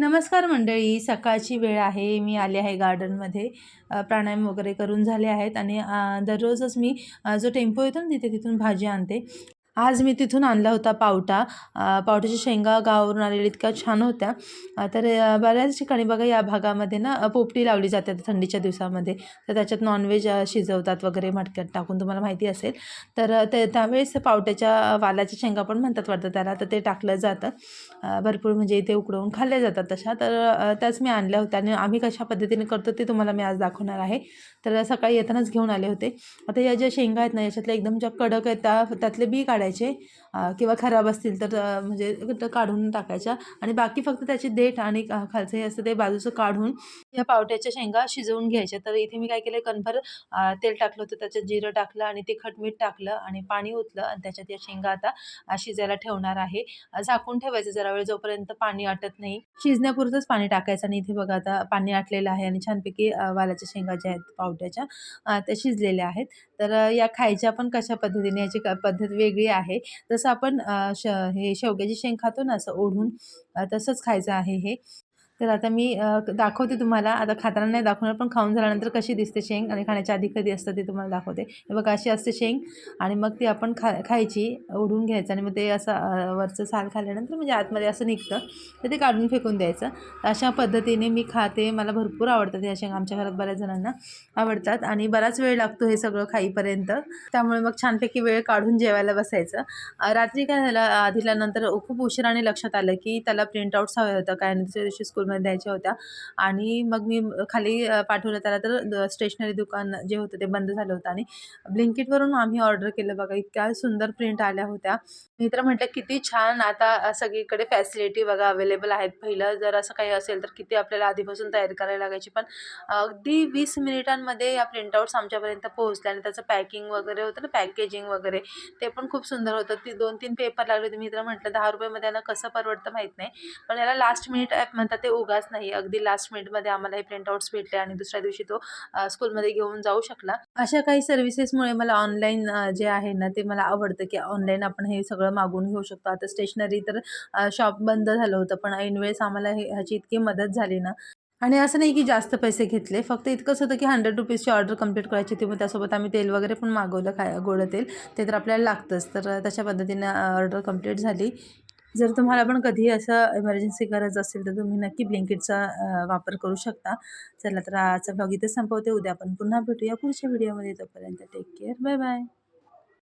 नमस्कार मंडळी सकाळची वेळ आहे. मी आले आहे गार्डनमध्ये. प्राणायाम वगैरे करून झाले आहेत आणि दररोजच मी जो टेम्पो येतो ना तिथे तिथून भाजी आणते. आज मी तिथून आणला होता पावटा. पावट्याच्या शेंगा गावावरून आलेल्या इतक्या छान होत्या. तर बऱ्याच ठिकाणी बघा या भागामध्ये ना पोपटी लावली जाते थंडीच्या दिवसामध्ये. तर त्याच्यात नॉनव्हेज शिजवतात वगैरे मटक्यात टाकून तुम्हाला माहिती असेल. तर ते त्यावेळेस पावट्याच्या वालाच्या शेंगा पण म्हणतात वाटतं त्याला. तर ते टाकलं जातं. भरपूर म्हणजे इथे उकडवून खाल्ल्या जातात तशा. तर त्याच मी आणल्या होत्या आणि आम्ही कशा पद्धतीने करतो ते तुम्हाला मी आज दाखवणार आहे. तर सकाळी येतानाच घेऊन आले होते. आता या ज्या शेंगा आहेत ना याच्यातल्या एकदम ज्या कडक आहेत त्या त्यातले बी काढायचे. टाकायचे किंवा खराब असतील तर म्हणजे काढून टाकायच्या. आणि बाकी फक्त त्याची देठ आणि खालचं हे असतं ते बाजूचं काढून या पावट्याच्या शेंगा शिजवून घ्यायच्या. तर इथे मी काय केलं कणभर तेल टाकलं होतं त्याच्यात जिरं टाकलं आणि तिखट मीठ टाकलं आणि पाणी ओतलं आणि त्याच्यात या शेंगा आता शिजायला ठेवणार आहे. झाकून ठेवायचं जरा वेळ जोपर्यंत पाणी आटत नाही. शिजण्यापुरतंच पाणी टाकायचं आणि इथे बघा आता पाणी आटलेलं आहे आणि छानपैकी वालाच्या शेंगा ज्या आहेत पावट्याच्या त्या शिजलेल्या आहेत. तर या खायच्या पण कशा पद्धतीने याची क पद्धत वेगळी आहे. जसं आपण श हे शेवग्याची शेंग खातो ना असं ओढून तसंच खायचं आहे हे. तर आता मी दाखवते तुम्हाला. आता खाताना नाही दाखवणार पण खाऊन झाल्यानंतर कशी दिसते शेंग आणि खाण्याच्या आधी कधी असतं ते तुम्हाला दाखवते. हे बघा अशी असते शेंग आणि मग ती आपण खा खायची ओढून घ्यायचं आणि मग ते असं वरचं साल खाल्ल्यानंतर म्हणजे आतमध्ये असं निघतं. तर ते काढून फेकून द्यायचं. अशा पद्धतीने मी खाते. मला भरपूर आवडतात ह्या शेंग. आमच्या घरात बऱ्याच जणांना आवडतात आणि बराच वेळ लागतो हे सगळं खाईपर्यंत. त्यामुळे मग छानपैकी वेळ काढून जेवायला बसायचं. रात्री काय झालं? आधीला नंतर खूप उशिराने लक्षात आलं की त्याला प्रिंटआउट्स हव्या होतं. काय दुसऱ्या दिवशी स्कूल स्कूलमध्ये द्यायच्या होत्या. आणि मग मी खाली पाठवलं त्याला तर स्टेशनरी दुकान जे होतं ते बंद झालं होतं. आणि ब्लिंकिटवरून आम्ही ऑर्डर केलं बघा इतक्या सुंदर प्रिंट आल्या होत्या. मी तर म्हटलं किती छान आता सगळीकडे फॅसिलिटी बघा अवेलेबल आहेत. पहिलं जर असं काही असेल तर किती आपल्याला आधीपासून तयारी करायला लागायची. पण अगदी वीस मिनिटांमध्ये या प्रिंटआउट्स आमच्यापर्यंत पोहोचल्या आणि त्याचं पॅकिंग वगैरे होतं ना पॅकेजिंग वगैरे ते पण खूप सुंदर होतं. ती दोन तीन पेपर लागले होते. मी तर म्हटलं दहा रुपयामध्ये यांना कसं परवडतं माहीत नाही. पण याला लास्ट मिनिट ॲप म्हणतात ते उगाच नाही. अगदी लास्ट मिनिटमध्ये आम्हाला हे प्रिंटआउट्स भेटले आणि दुसऱ्या दिवशी तो स्कूलमध्ये घेऊन जाऊ शकला. अशा काही सर्व्हिसेसमुळे मला ऑनलाईन जे आहे ना ते मला आवडतं की ऑनलाईन आपण हे सगळं मागून घेऊ शकतो. आता स्टेशनरी तर शॉप बंद झालं होतं पण ऐनवेळेस आम्हाला हे ह्याची इतकी मदत झाली ना. आणि असं नाही की जास्त पैसे घेतले फक्त इतकंच होतं की हंड्रेड रुपीजची ऑर्डर कंप्लीट करायची होती. मग त्यासोबत आम्ही तेल वगैरे पण मागवलं खाय गोडं तेल. ते तर आपल्याला लागतंच. तर तशा पद्धतीने ऑर्डर कंप्लीट झाली. जर तुम्हाला पण कधी असं इमर्जन्सी गरज असेल तर तुम्ही नक्की ब्लिंकिटचा वापर करू शकता. चला तर आजचा ब्लॉग इथे संपवते. उद्या आपण पुन्हा भेटूया पुढच्या व्हिडिओमध्ये तोपर्यंत टेक केअर बाय बाय